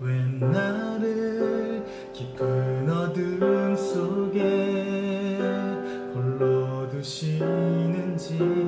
왜 나를 깊은 어둠 속에 홀로 두시는지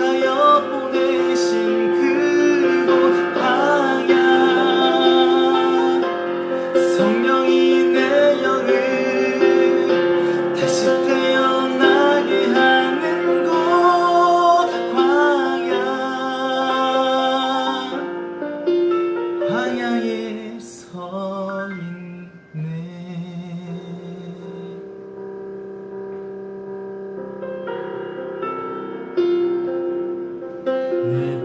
나를 택하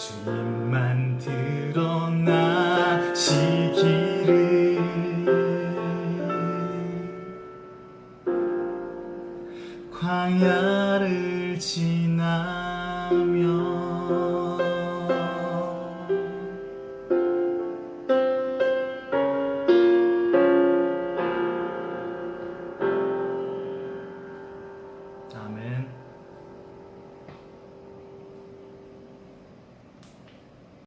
주님만 드러나시기를. 광야를 지나며